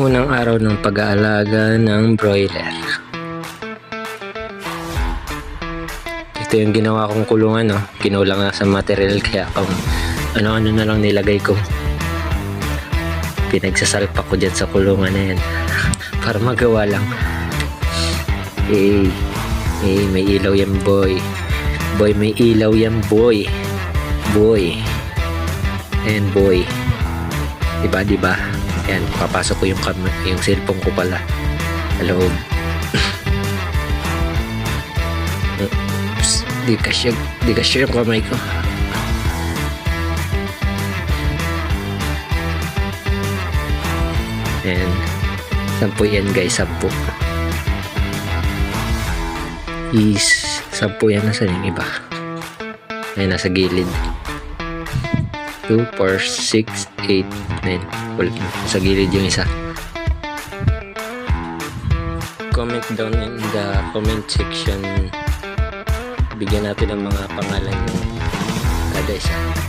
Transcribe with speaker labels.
Speaker 1: Unang araw ng pag-aalaga ng broiler. Ito yung ginawa kong kulungan, no? Kinulang nga sa material kaya kung ano-ano na lang nilagay ko. Pinagsasalpak ko dyan sa kulungan na yan. Para magawa lang. Eh, eh, may ilaw yan boy. Boy, may ilaw yan boy. Boy. Ayan boy. Diba, diba? Ayan, papasok ko yung, yung cellphone ko pala. Sa loob. Oops, di kasya, di kasya yung kamay ko. Ayan. Sampu yan guys, sampu. Is, sampu yan. Nasaan yung iba? Ayan, nasa gilid. 2, 4, 6, 8, 9. Wala, sa gilid yung isa. Comment down in the comment section. Bigyan natin ng mga pangalan ng kada isa.